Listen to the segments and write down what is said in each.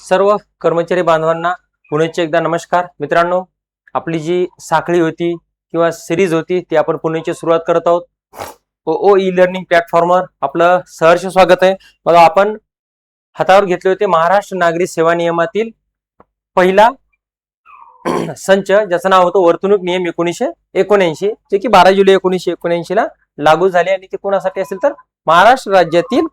सर्व कर्मचारी बांधवांना पुण्याचे एकदा नमस्कार. मित्रांनो आपली जी साखळी होती किंवा सिरीज होती ती आपण पुण्याची सुरुवात करत आहोत. ओ ओ ई लर्निंग प्लॅटफॉर्मवर आपलं सहर्ष स्वागत आहे. बघा आपण हातावर घेतले होते महाराष्ट्र नागरी सेवा नियमातील पहिला संच ज्याचं नाव होतं वर्तणूक नियम एकोणीसशे एकोणऐंशी जे की बारा जुलै एकोणीसशे एकोणऐंशी ला लागू झाले. आणि ते कोणासाठी असेल तर महाराष्ट्र राज्यातील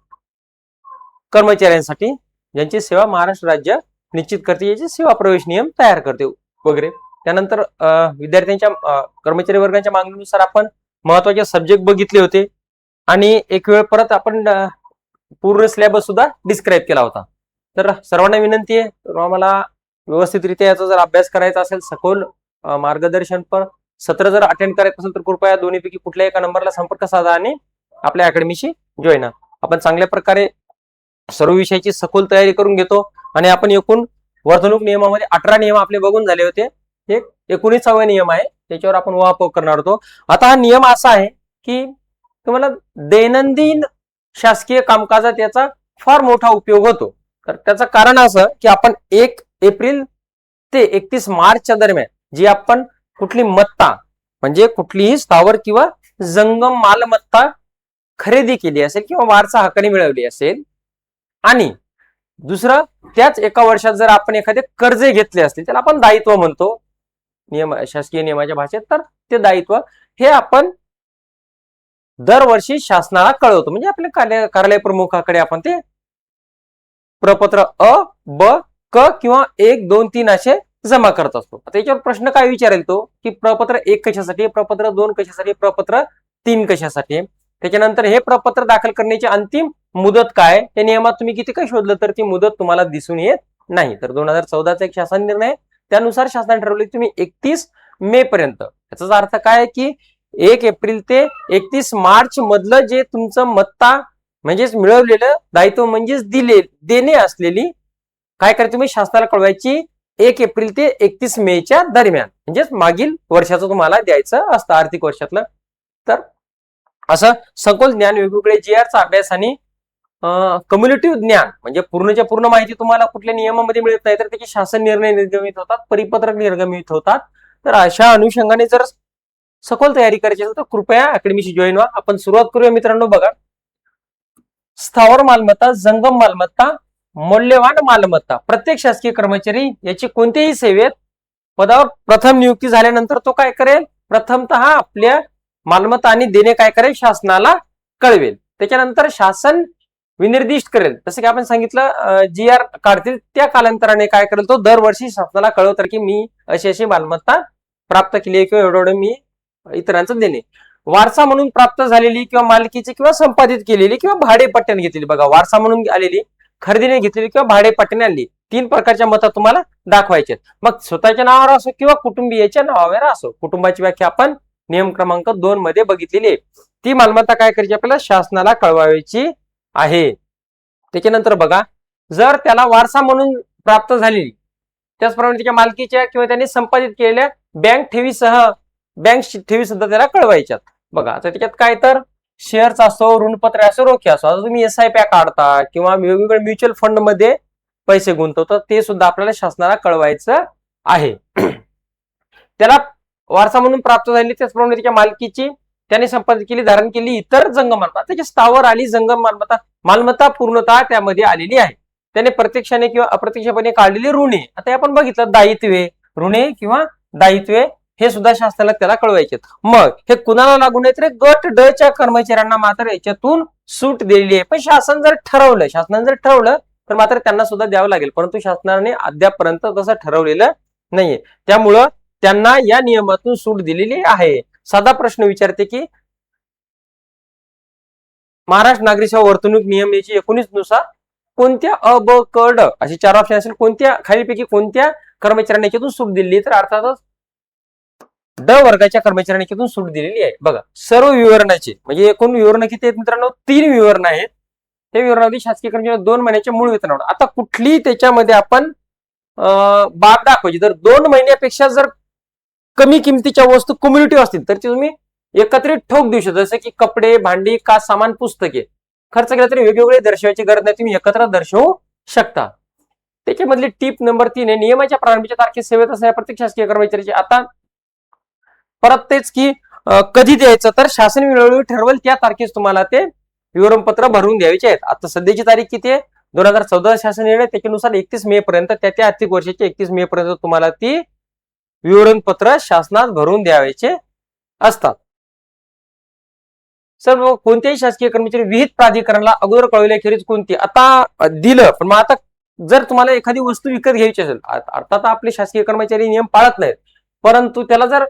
कर्मचाऱ्यांसाठी ज्यांची सेवा महाराष्ट्र राज्य निश्चित करते. याचे सेवा प्रवेश नियम तयार करते वगैरे. त्यानंतर विद्यार्थ्यांच्या कर्मचारी वर्गाच्या मागणीनुसार आपण महत्त्वाचे सब्जेक्ट बघितले होते. आणि एक वेळ परत आपण पूर्ण सिलेबस सुद्धा डिस्क्राईब केला होता. तर सर्वांना विनंती आहे तर आम्हाला व्यवस्थितरित्या याचा जर अभ्यास करायचा असेल सखोल मार्गदर्शन पण सत्र जर अटेंड करायचं असेल तर कृपया दोन्हीपैकी कुठल्या एका नंबरला संपर्क साधा आणि आपल्या अकॅडमीशी जॉईन आपण चांगल्या प्रकारे सर्व विषयाची सखोल तयारी करून घेतो आणि आपण एकूण वर्तणूक नियमामध्ये अठरा नियम आपले बघून झाले होते. एक एकोणीसावा नियम आहे त्याच्यावर आपण वापर करणार होतो. आता हा नियम असा आहे की तुम्हाला दैनंदिन शासकीय कामकाजात याचा फार मोठा उपयोग होतो. तर त्याचं कारण असं की आपण एक एप्रिल ते एकतीस मार्चच्या दरम्यान जी आपण कुठली मत्ता म्हणजे कुठलीही स्थावर किंवा जंगम मालमत्ता खरेदी केली असेल किंवा वारसा हक्काने मिळवली असेल आणि दुसरं त्याच एका वर्षात जर आपण एखादे कर्जे घेतले असतील त्याला आपण दायित्व म्हणतो. नियम शासकीय नियमाच्या भाषेत तर ते दायित्व हे आपण दरवर्षी शासनाला कळवतो. म्हणजे आपल्या कार्य कार्यालय प्रमुखाकडे आपण ते प्रपत्र अ ब क किंवा एक दोन तीन असे जमा करत असतो. आता याच्यावर प्रश्न काय विचारेल तो? की प्रपत्र एक कशासाठी? प्रपत्र दोन कशासाठी? प्रपत्र तीन कशासाठी? त्याच्यानंतर हे प्रपत्र दाखल करण्याची अंतिम मुदत काय या नियमात तुम्ही किती काय शोधलं तर ती मुदत तुम्हाला दिसून येत नाही. तर दोन हजार चौदाचा एक शासन निर्णय त्यानुसार शासनाने ठरवले की तुम्ही एकतीस मे पर्यंत. याचाच अर्थ काय आहे की एक एप्रिल ते एकतीस मार्च मधलं जे तुमचं मत्ता म्हणजेच मिळवलेलं दायित्व म्हणजेच दिले देणे असलेली काय करायचं तुम्ही? शासनाला कळवायची एक एप्रिल ते एकतीस मेच्या दरम्यान. म्हणजेच मागील वर्षाचं तुम्हाला द्यायचं असतं आर्थिक वर्षातलं. तर असं सखोल ज्ञान वेगवेगळे जी आरचा अभ्यास आणि कम्युनिटिव्ह ज्ञान म्हणजे पूर्णच्या पूर्ण माहिती तुम्हाला कुठल्या नियमामध्ये मिळत नाही तर त्याचे शासन निर्णय निर्गमित होतात परिपत्रक निर्गमित होतात. तर अशा अनुषंगाने जर सखोल तयारी करायची असेल तर कृपया अकॅडमीशी जॉईन व्हा. आपण सुरुवात करूया मित्रांनो बघा. स्थावर मालमत्ता जंगम मालमत्ता मौल्यवान मालमत्ता. प्रत्येक शासकीय कर्मचारी याची कोणत्याही सेवेत पदावर प्रथम नियुक्ती झाल्यानंतर तो काय करेल? प्रथमत आपल्या मालमत्ता आणि देणे काय करेल? शासनाला कळवेल. त्याच्यानंतर शासन विनिर्दिष्ट करेल. जसं की आपण सांगितलं जी आर काढतील त्या कालांतराने काय करेल तो दरवर्षी शासनाला कळवतं की मी अशी अशी मालमत्ता प्राप्त केली किंवा एवढं मी इतरांचं देणे. वारसा म्हणून प्राप्त झालेली किंवा मालकीची किंवा संपादित केलेली किंवा भाडेपट्ट्याने घेतलेली. बघा वारसा म्हणून आलेली खरेदीने घेतलेली किंवा भाडेपट्ट्याने आणली. तीन प्रकारच्या मतं तुम्हाला दाखवायचे मग स्वतःच्या नावावर असो किंवा कुटुंबियाच्या नावावर असो कुटुंबाची व्याख्या आपण नियम क्रमांक दोन मध्ये बघितलेली आहे. ती मालमत्ता काय करायची आपल्याला? शासनाला कळवायची आहे. त्याच्यानंतर बघा जर त्याला वारसा म्हणून प्राप्त झालेली त्याचप्रमाणे त्याच्या मालकीच्या किंवा त्यांनी संपादित केलेल्या बँक ठेवीसह बँक ठेवी सुद्धा त्याला कळवायच्यात. बघा आता त्याच्यात काय तर शेअर्स असो ऋणपत्र असो रोखे असो आता तुम्ही एस आय पी काढता किंवा वेगवेगळ्या म्युच्युअल फंडमध्ये पैसे गुंतवता ते सुद्धा आपल्याला शासनाला कळवायचं आहे. त्याला वारसा म्हणून प्राप्त झाली त्याचप्रमाणे त्याच्या मालकीची त्याने संपादित केली धारण केली इतर जंगम मालमत्ता. त्याच्या स्थावर आली जंगम मालमत्ता. मालमत्ता पूर्णतः त्यामध्ये आलेली आहे. त्याने प्रत्यक्षाने किंवा अप्रत्यक्षपणे काढलेली ऋणे. आता आपण बघितलं दायित्वे. ऋणे किंवा दायित्वे हे सुद्धा शासनाला त्याला कळवायचे मग हे कुणाला लागू नये तर गट ड च्या कर्मचाऱ्यांना मात्र याच्यातून सूट दिलेली आहे. पण शासन जर ठरवलं शासनाने जर ठरवलं तर मात्र त्यांना सुद्धा द्यावं लागेल. परंतु शासनाने अद्यापपर्यंत तसं ठरवलेलं नाहीये. त्यामुळं त्यांना या नियमातून सूट दिलेली आहे. साधा प्रश्न विचारते की महाराष्ट्र नागरिक सेवा वर्तणूक नियम याची एकोणीसनुसार कोणत्या अ ब क ड असे चार ऑप्शन असेल कोणत्या खालीपैकी कोणत्या कर्मचाऱ्यांना याच्यातून सूट दिली तर अर्थातच ड वर्गाच्या कर्मचाऱ्यांना याच्यातून सूट दिलेली आहे. बघा सर्व विवरणाचे म्हणजे एकूण विवरण किती आहेत मित्रांनो? तीन विवरण आहेत. त्या विवरणामध्ये शासकीय कर्मचारी दोन महिन्याच्या मूळ वेतनावर आता कुठली त्याच्यामध्ये आपण बाब दाखवायची. जर दोन महिन्यापेक्षा जर कमी किमतीच्या वस्तू कम्युनिटी असतील. तर ते तुम्ही एकत्रित ठोक देऊ शकता. जसं की कपडे भांडी का सामान पुस्तके. खर्च केला तरी वेगवेगळे दर्शवायची गरज नाही. तुम्ही एकत्र दर्शवू शकता. त्याच्यामधली टीप नंबर तीन आहे. नियमाच्या प्रारंभीच्या तारखे सेवेत असणाऱ्या प्रत्येक शासकीय कर्मचाऱ्याची आता परत तेच की कधी द्यायचं? तर शासन वेळोवेळी ठरवेल त्या तारखेस तुम्हाला ते विवरणपत्र भरून द्यायचे आहेत. आता सध्याची तारीख किती आहे? दोन हजार चौदा शासन निर्णय त्याच्यानुसार एकतीस मे पर्यंत त्या त्या आर्थिक वर्षाच्या एकतीस मे पर्यंत तुम्हाला ती विवरणपत्र शासनात भरून द्यावायचे असतात. सर मग कोणत्याही शासकीय कर्मचारी विहित प्राधिकरणाला अगोदर कळविल्याखेरीज कोणती? आता दिलं पण मग आता जर तुम्हाला एखादी वस्तू विकत घ्यायची असेल अर्थात आपले शासकीय कर्मचारी नियम पाळत नाहीत परंतु त्याला जर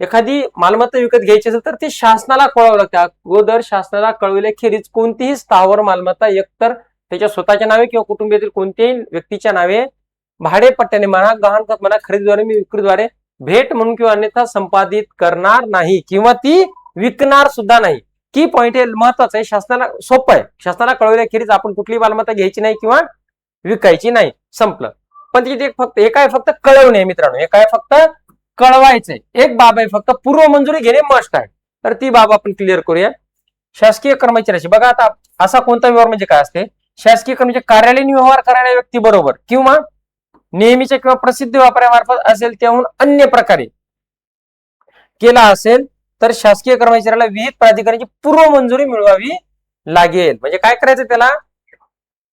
एखादी मालमत्ता विकत घ्यायची असेल तर ते शासनाला कळवावं लागतं. अगोदर शासनाला कळविल्याखेरीज कोणतीही स्थावर मालमत्ता एकतर त्याच्या स्वतःच्या नावे किंवा कुटुंबातील कोणत्याही व्यक्तीच्या नावे भाडेपट्ट्याने म्हणा गहाणखत म्हणा खरेदीद्वारे मी विक्रीद्वारे भेट म्हणून किंवा अन्यथा संपादित करणार नाही किंवा ती विकणार सुद्धा नाही। की पॉईंट हे महत्वाचं आहे शासनाला सोपं आहे. शासनाला कळवल्याखेरीज आपण कुठली मालमत्ता घ्यायची नाही किंवा विकायची नाही संपलं. पण तिथे फक्त एक आहे फक्त कळवणे मित्रांनो. एक आहे फक्त कळवायचंय एक बाब आहे फक्त पूर्व मंजुरी घेणे मस्ट आहे. तर ती बाब आपण क्लिअर करूया. शासकीय कर्मचाऱ्याची बघा आता असा कोणता व्यवहार म्हणजे काय असते? शासकीय कर्मचारी कार्यालयीन व्यवहार करणाऱ्या व्यक्ती बरोबर किंवा नेहमीच्या किंवा प्रसिद्ध व्यापाऱ्यामार्फत असेल त्याहून अन्य प्रकारे केला असेल तर शासकीय कर्मचाऱ्याला विहित प्राधिकरणाची पूर्व मंजुरी मिळवावी लागेल. म्हणजे काय करायचं त्याला?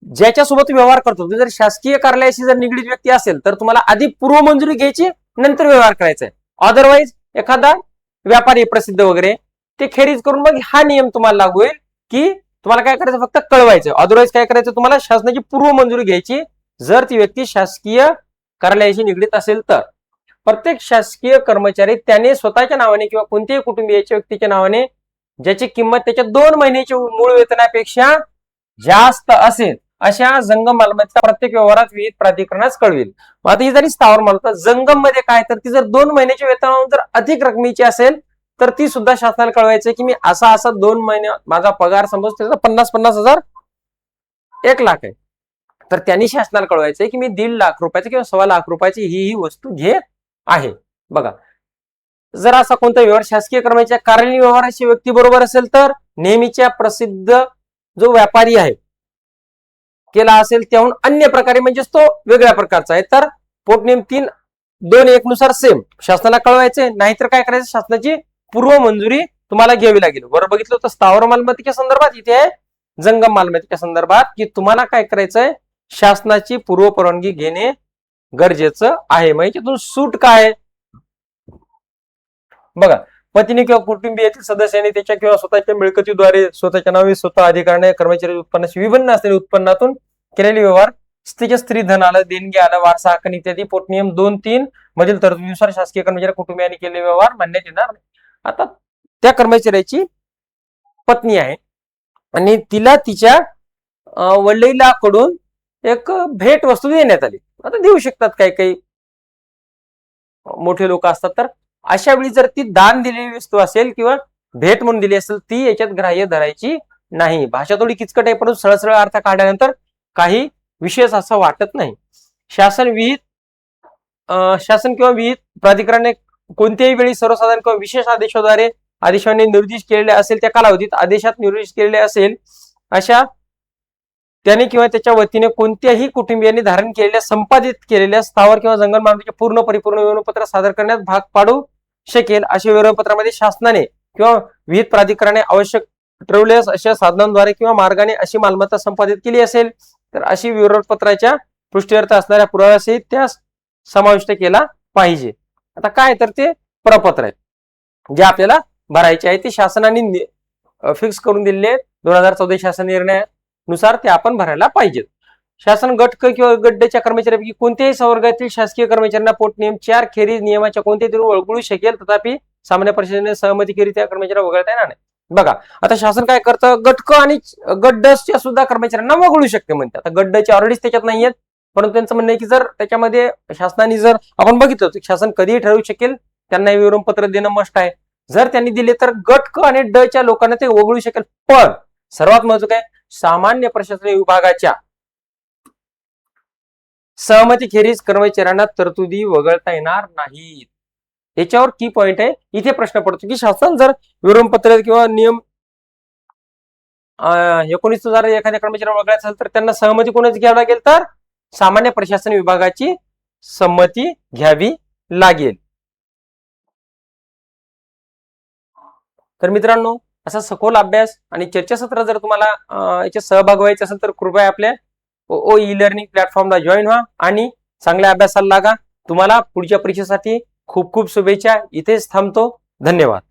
ज्याच्यासोबत व्यवहार करतो जर शासकीय कार्यालयाशी जर निगडीत व्यक्ती असेल तर तुम्हाला आधी पूर्व मंजुरी घ्यायची नंतर व्यवहार करायचा आहे अदरवाईज एखादा व्यापारी प्रसिद्ध वगैरे ते खेरीज करून मग हा नियम तुम्हाला लागू होईल की तुम्हाला काय करायचं? फक्त कळवायचं. अदरवाईज काय करायचं? तुम्हाला शासनाची पूर्व मंजुरी घ्यायची जर ती व्यक्ती शासकीय कार्यालयाशी निगडीत असेल तर. प्रत्येक शासकीय कर्मचारी त्याने स्वतःच्या नावाने किंवा कोणत्याही कुटुंबियाच्या व्यक्तीच्या नावाने ज्याची किंमत त्याच्या दोन महिन्याच्या मूळ वेतनापेक्षा जास्त असेल अशा जंगम मालमत्ता प्रत्येक व्यवहारात विविध प्राधिकरणास कळवेल. मग आता ही जरी स्थावर मालमत्ता जंगममध्ये काय तर ती जर दोन महिन्याच्या वेतनावर जर अधिक रकमेची असेल तर ती सुद्धा शासनाला कळवायचं की मी असा असा दोन महिने माझा पगार समज त्याचा पन्नास पन्नास हजार एक लाख आहे. तर त्यांनी शासनाला कळवायचंय की मी दीड लाख रुपयाची किंवा सव्वा लाख रुपयाची ही ही वस्तू घेत आहे. बघा. जर असा कोणता व्यवहार शासकीय कर्मचाऱ्या कार्यालयीन व्यवहाराची व्यक्ती बरोबर असेल तर नेहमीच्या प्रसिद्ध जो व्यापारी आहे केला असेल त्याहून अन्य प्रकारे म्हणजेच तो वेगळ्या प्रकारचा आहे. तर पोटनेम तीन दोन एक नुसार सेम शासनाला कळवायचे नाहीतर काय करायचं? शासनाची पूर्व मंजुरी तुम्हाला घ्यावी लागेल. बरं बघितलं तर स्थावर मालमत्तेच्या संदर्भात इथे आहे. जंगम मालमत्तेच्या संदर्भात की तुम्हाला काय करायचंय? शासनाची पूर्व परवानगी घेणे गरजेचं आहे. मग याच्यातून सूट काय बघा पतीने किंवा कुटुंबीयातील सदस्यांनी त्याच्या किंवा स्वतःच्या मिळकतीद्वारे स्वतःच्या नावे स्वतः अधिकाराने कर्मचारी उत्पन्नाशी विभिन्न असलेल्या उत्पन्नातून केलेले व्यवहार स्त्रीच्या स्त्री धन आलं देणगी आलं वारसा हक्क इत्यादी पोटनियम दोन तीन मधील तरतुदीनुसार शासकीय कर्मचारी कुटुंबियांनी केलेले व्यवहार मानण्यात येणार नाही. आता त्या कर्मचाऱ्याची पत्नी आहे. आणि तिला तिच्या अं, वडिलाकडून एक भेट वस्तू देण्यात आली. आता देऊ शकतात काही काही. मोठे लोक असतात तर अशा वेळी जर ती दान दिलेली वस्तू असेल किंवा भेट म्हणून दिली असेल ती याच्यात ग्राह्य धरायची नाही. भाषा थोडी किचकट आहे परंतु सरळ सरळ अर्थ काढल्यानंतर काही विशेष असं वाटत नाही. शासन विहित शासन किंवा विहित प्राधिकरणाने कोणत्याही वेळी सर्वसाधारण किंवा विशेष आदेशाद्वारे आदेशाने निर्देश केलेले असेल त्या कालावधीत आदेशात निर्देश केलेले असेल अशा त्याने किंवा त्याच्या वतीने कोणत्याही कुटुंबियांनी धारण केलेल्या संपादित केलेल्या स्थावर किंवा जंगल मालमत्तेचे पूर्ण परिपूर्ण विवरणपत्र सादर करण्यात भाग पाडू शकेल अशा विवरणपत्रामध्ये शासनाने किंवा विहित प्राधिकरणाने आवश्यक ठरवल्यास अशा साधनांद्वारे किंवा मार्गाने अशी मालमत्ता संपादित केली असेल तर अशी विवरणपत्राच्या पृष्ठीवर असणाऱ्या पुराव्यासहित त्यास समाविष्ट केला पाहिजे. आता काय तर ते प्रपत्र आहे जे आपल्याला भरायचे आहे ते शासनाने फिक्स करून दिलेले दोन हजार चौदा शासन निर्णय नुसार ते आपण भरायला पाहिजेत. शासन गट किंवा गड्डच्या कर्मचाऱ्यांपैकी कोणत्याही संवर्गातील शासकीय कर्मचाऱ्यांना पोटनियम चार खेरीज नियमाच्या कोणत्याही तरी वळगळू शकेल तथापि सामान्य परिषदेने सहमती केली त्या कर्मचाऱ्या वगळता येणार नाही. बघा आता शासन काय करतं? गटक आणि गड्डच्या सुद्धा कर्मचाऱ्यांना वगळू शकते म्हणते. आता गड्डचे ऑलरेडीच त्याच्यात नाहीयेत परंतु त्यांचं म्हणणं आहे की जर त्याच्यामध्ये शासनाने जर आपण बघितलं तर शासन कधीही ठरवू शकेल त्यांना हे विवरणपत्र देणं मस्ट आहे. जर त्यांनी दिले तर गटक आणि डच्या लोकांना ते वगळू शकेल. पण सर्वात महत्वाचं काय? सामान्य प्रशासन विभागाच्या सहमती खेरीज कर्मचाऱ्यांना तरतुदी वगळता येणार नाहीत. याच्यावर की पॉइंट आहे. इथे प्रश्न पडतो की शासन जर विवरणपत्र किंवा नियम एकोणीस जर एखाद्या कर्मचाऱ्याला वगळायचं असेल तर त्यांना सहमती कोणाची घ्यावी लागेल? तर सामान्य प्रशासन विभागाची संमती घ्यावी लागेल. तर मित्रांनो असा सखोल अभ्यास आणि चर्चासत्र जर तुम्हाला याचे याच्यात सहभाग व्हायचे असेल तर कृपया आपल्या ओ ई लर्निंग प्लॅटफॉर्मला जॉईन व्हा आणि चांगल्या अभ्यासाला लागा. तुम्हाला पुढच्या परीक्षेसाठी खूप खूप शुभेच्छा. इथेच थांबतो. धन्यवाद.